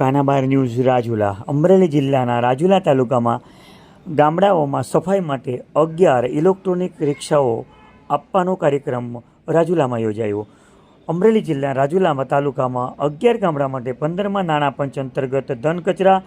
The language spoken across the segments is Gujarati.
કાનાબાર ન્યૂઝ રાજુલા. અમરેલી જિલ્લાના રાજુલા તાલુકામાં ગામડાઓમાં સફાઈ માટે અગિયાર ઇલેક્ટ્રોનિક રિક્ષાઓ આપવાનો કાર્યક્રમ રાજુલામાં યોજાયો. અમરેલી જિલ્લા રાજુલામાં તાલુકામાં અગિયાર ગામડા માટે પંદરમાં નાણાં પંચ અંતર્ગત ધન કચરા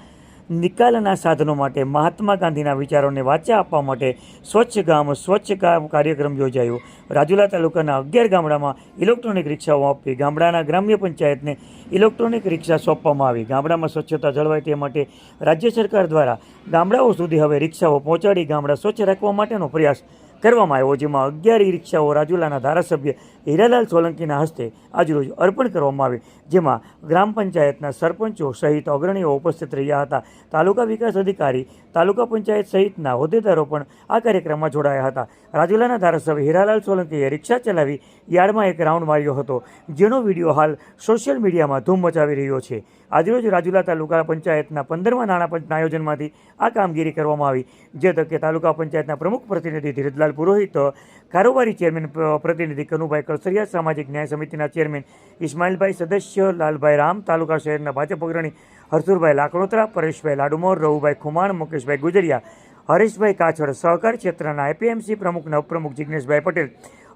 નિકાલના સાધનો માટે મહાત્મા ગાંધીના વિચારોને વાચા આપવા માટે સ્વચ્છ ગામ સ્વચ્છ ગામ કાર્યક્રમ યોજાયો. રાજુલા તાલુકાના અગિયાર ગામડામાં ઇલેક્ટ્રોનિક રિક્ષાઓ આપી ગામડાના ગ્રામ્ય પંચાયતને ઇલેક્ટ્રોનિક રિક્ષા સોંપવામાં આવી. ગામડામાં સ્વચ્છતા જળવાય તે માટે રાજ્ય સરકાર દ્વારા ગામડાઓ સુધી હવે રિક્ષાઓ પહોંચાડી ગામડા સ્વચ્છ રાખવા માટેનો પ્રયાસ કરવામાં આવ્યો, જેમાં અગિયાર ઈ રિક્ષાઓ રાજુલાના ધારાસભ્ય હીરાલાલ સોલંકીના હસ્તે આજરોજ અર્પણ કરવામાં આવી, જેમાં ગ્રામ પંચાયતના સરપંચો સહિત અગ્રણીઓ ઉપસ્થિત રહ્યા હતા. તાલુકા વિકાસ અધિકારી, તાલુકા પંચાયત સહિતના હોદ્દેદારો પણ આ કાર્યક્રમમાં જોડાયા હતા. રાજુલાના ધારાસભ્ય હીરાલાલ સોલંકીએ રિક્ષા ચલાવી યાર્ડમાં એક રાઉન્ડ માર્યો હતો, જેનો વીડિયો હાલ સોશિયલ મીડિયામાં ધૂમ મચાવી રહ્યો છે. આજરોજ રાજુલા તાલુકા પંચાયતના પંદરમા નાણાં પંચના આયોજનમાંથી આ કામગીરી કરવામાં આવી, જે તકે તાલુકા પંચાયતના પ્રમુખ પ્રતિનિધિ ધીરજલાલ પુરોહિત કારોબારી ચેરમેન પ્રતિનિધિ કનુભાઈ કળસરિયા, સામાજિક ન્યાય સમિતિના ચેરમેન ઇસ્માઇલભાઈ સદસ્ય, લાલભાઈ રામ, તાલુકા શહેરના ભાજપ અગ્રણી હરસુરભાઈ લાકડોતરા, પરેશભાઈ લાડુમોર, રવુભાઈ ખુમાણ, મુકેશભાઈ ગુજરિયા, હરેશભાઈ કાછડ સહકાર ક્ષેત્રના એપીએમસી પ્રમુખના ઉપપ્રમુખ જિજ્ઞેશભાઈ પટેલ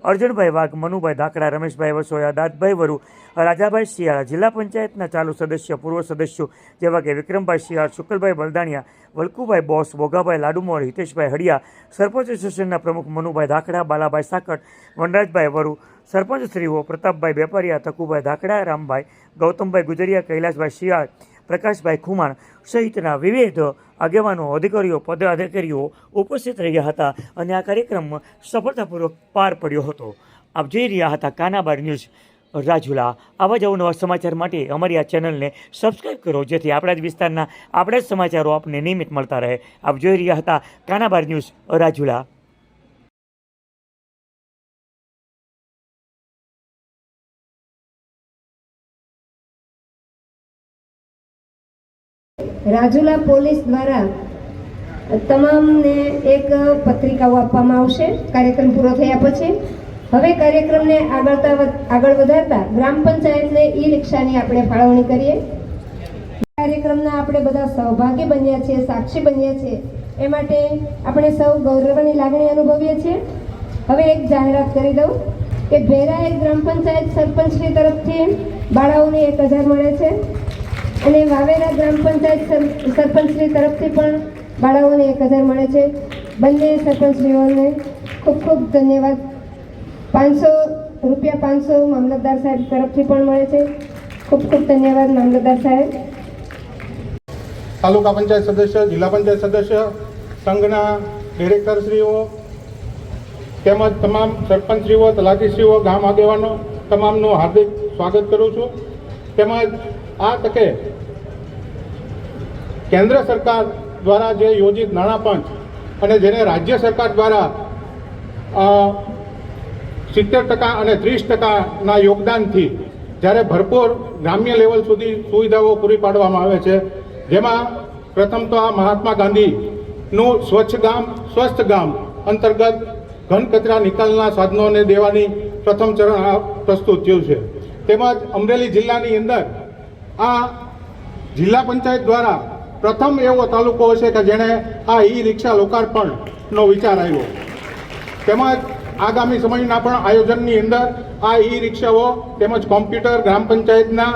અર્જુનભાઈ વાઘ, મનુભાઈ ધાકડા, રમેશભાઈ વસોયા, દાદભાઈ વરુ, રાજાભાઈ શિયાળા, જિલ્લા પંચાયતના ચાલુ સદસ્ય, પૂર્વ સદસ્યો જેવા કે વિક્રમભાઈ શિયાળ, શુકલભાઈ બલદાણિયા, વલકુભાઈ બોસ બોગાભાઈ લાડુમોર, હિતેશભાઈ હડિયા, સરપંચ એસોસિએશનના પ્રમુખ મનુભાઈ ધાકડા, બાલાભાઈ સાકટ, વનરાજભાઈ વરુ, સરપંચ શ્રીઓ પ્રતાપભાઈ વેપારીયા તકુભાઈ ધાકડા, રામભાઈ ગૌતમભાઈ ગુજરિયા, કૈલાસભાઈ શિયાળ પ્રકાશભાઈ ખુમાણ સહિતના વિવિધ આગેવાનો, અધિકારીઓ, પદાધિકારીઓ ઉપસ્થિત રહ્યા હતા અને આ કાર્યક્રમ સફળતાપૂર્વક પાર પડ્યો હતો. આપ જોઈ રહ્યા હતા કાનાબાર ન્યૂઝ. રાજુલા, આવા જ અવનવા સમાચાર માટે અમારી આ ચેનલને સબસ્ક્રાઈબ કરો, જેથી આપણા જ વિસ્તારના આપણા જ સમાચારો આપને નિયમિત મળતા રહે. આપ જોઈ રહ્યા હતા કાનાબાર ન્યૂઝ, રાજુલા. રાજુલા પોલીસ દ્વારા તમામને એક પત્રિકાઓ આપવામાં આવશે. કાર્યક્રમ પૂરો થયા પછી. હવે કાર્યક્રમને આગળતા આગળ વધારતા ગ્રામ પંચાયતને ઈ રિક્ષાની આપણે ફાળવણી કરીએ. કાર્યક્રમના આપણે બધા સહભાગી બન્યા છીએ, સાક્ષી બન્યા છીએ. એ માટે આપણે સૌ ગૌરવની લાગણી અનુભવીએ છીએ. હવે એક જાહેરાત કરી દઉં કે ભેરા એક ગ્રામ પંચાયત સરપંચની તરફથી બાળાઓને એક હજાર મળે છે. અને વાવેરા ગ્રામ પંચાયત સર- સરપંચશ્રી તરફથી પણ બાળાઓને એક હજાર મળે છે. બંને સરપંચશ્રીઓને ખૂબ ખૂબ ધન્યવાદ. પાંચસો રૂપિયા પાંચસો મામલતદાર સાહેબ તરફથી પણ મળે છે. ખૂબ ખૂબ ધન્યવાદ મામલતદાર સાહેબ. તાલુકા પંચાયત સદસ્ય, જિલ્લા પંચાયત સદસ્ય, સંઘના ડિરેક્ટરશ્રીઓ, તેમજ તમામ સરપંચશ્રીઓ, તલાટીશ્રીઓ, ગામ આગેવાનો, તમામનું હાર્દિક સ્વાગત કરું છું. તેમજ આ તકે કેન્દ્ર સરકાર દ્વારા જે યોજિત નાણાં પંચ અને જેને રાજ્ય સરકાર દ્વારા સિત્તેર ટકા અને ત્રીસ ટકાના યોગદાનથી જ્યારે ભરપૂર ગ્રામ્ય લેવલ સુધી સુવિધાઓ પૂરી પાડવામાં આવે છે, જેમાં પ્રથમ તો આ મહાત્મા ગાંધીનું સ્વચ્છ ગામ, સ્વસ્થ ગામ અંતર્ગત ઘન કચરા નિકાલના સાધનોને દેવાની પ્રથમ ચરણ આ પ્રસ્તુત થયું છે. તેમજ અમરેલી જિલ્લાની અંદર આ જિલ્લા પંચાયત દ્વારા પ્રથમ એવો તાલુકો હશે કે જેણે આ ઈ રિક્ષા લોકાર્પણનો વિચાર આવ્યો. તેમજ આગામી સમયના પણ આયોજનની અંદર આ ઈ રિક્ષાઓ તેમજ કોમ્પ્યુટર ગ્રામ પંચાયતના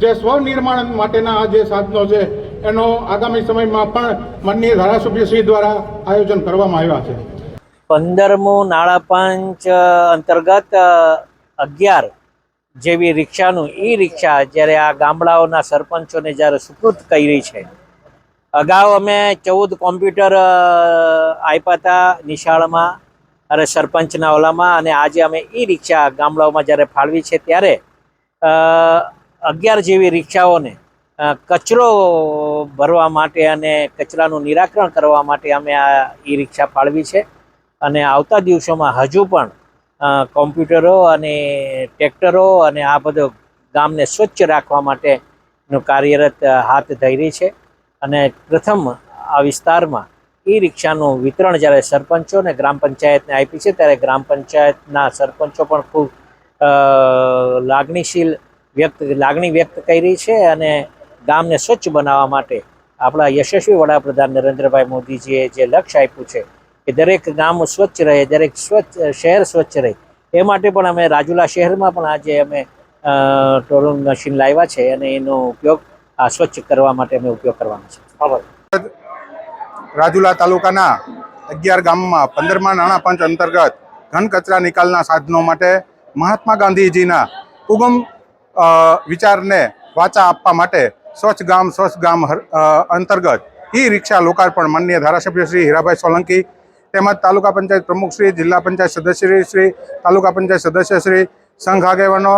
જે સ્વનિર્માણ માટેના આ જે સાધનો છે, એનો આગામી સમયમાં પણ માનનીય ધારાસભ્યશ્રી દ્વારા આયોજન કરવામાં આવ્યા છે. પંદરમું નાણાં પંચ અંતર્ગત અગિયાર જેવી રિક્ષાનું ઈ રિક્ષા જ્યારે આ ગામડાઓના સરપંચોને જ્યારે સુપૃત કરી છે. અગાઉ અમે ચૌદ કોમ્પ્યુટર આપ્યા હતા નિશાળમાં અને સરપંચના ઓલામાં અને આજે અમે ઈ રિક્ષા ગામડાઓમાં જ્યારે ફાળવી છે ત્યારે અગિયાર જેવી રિક્ષાઓને કચરો ભરવા માટે અને કચરાનું નિરાકરણ કરવા માટે અમે આ ઈ રિક્ષા ફાળવી છે. અને આવતા દિવસોમાં હજુ પણ કોમ્પ્યુટરો અને ટ્રેક્ટરો અને આ બધો ગામને સ્વચ્છ રાખવા માટેનું કાર્યરત હાથ ધરી છે. અને પ્રથમ આ વિસ્તારમાં ઈ રિક્ષાનું વિતરણ જ્યારે સરપંચો અને ગ્રામ પંચાયતને આપી છે, ત્યારે ગ્રામ પંચાયતના સરપંચો પણ ખૂબ લાગણીશીલ વ્યક્ત, લાગણી વ્યક્ત કરી છે અને ગામને સ્વચ્છ બનાવવા માટે આપણા યશસ્વી વડાપ્રધાન નરેન્દ્રભાઈ મોદીજીએ જે લક્ષ્ય આપ્યું છે કે દરેક ગામ સ્વચ્છ રહે, દરેક સ્વચ્છ શહેર સ્વચ્છ રહે. એ માટે પણ અમે રાજુલા શહેરમાં પણ આજે અમે ટોલન મશીન લાવ્યા છે અને એનો ઉપયોગ, આ સ્વચ્છ કરવા માટે અમે ઉપયોગ કરવાનો છે રાજુલા તાલુકાના અગિયાર ગામમાં પંદરમા નાણાં પંચ અંતર્ગત ઘન કચરા નિકાલના સાધનો માટે મહાત્મા ગાંધીજીના ઉગમ વિચારને વાચા આપવા માટે સ્વચ્છ ગામ સ્વચ્છ ગામ અંતર્ગત ઈ રિક્ષા લોકાર્પણ માનનીય ધારાસભ્ય શ્રી હીરાભાઈ સોલંકી તેમજ તાલુકા પંચાયત પ્રમુખશ્રી જિલ્લા પંચાયત સદસ્યશ્રી તાલુકા પંચાયત સદસ્યશ્રી સંઘ આગેવાનો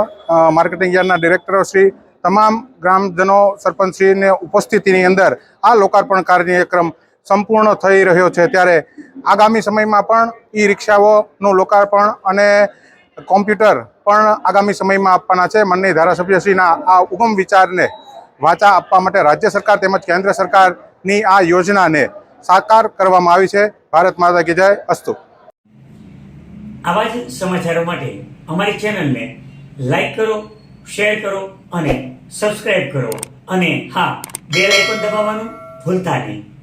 માર્કેટિંગ યાર્ડના ડિરેક્ટરશ્રી તમામ ગ્રામજનો સરપંચશ્રીને ઉપસ્થિતિની અંદર આ લોકાર્પણ કાર્યક્રમ સંપૂર્ણ થઈ રહ્યો છે. ત્યારે આગામી સમયમાં પણ ઈ રિક્ષાઓનું લોકાર્પણ અને કોમ્પ્યુટર પણ આગામી સમયમાં આપવાના છે. મનની ધારાસભ્યશ્રીના આ ઉગમ વિચારને વાચા આપવા માટે રાજ્ય સરકાર તેમજ કેન્દ્ર સરકારની આ યોજનાને સાકાર કરવામાં આવી છે. ભારત માતા કી જય. અસ્તુ. આવા જ સમાચારો માટે અમારી ચેનલને લાઈક કરો, શેર કરો અને સબસ્ક્રાઇબ કરો. અને હા, બેલ આઇકોન દબાવવાનું ભૂલતા નહીં.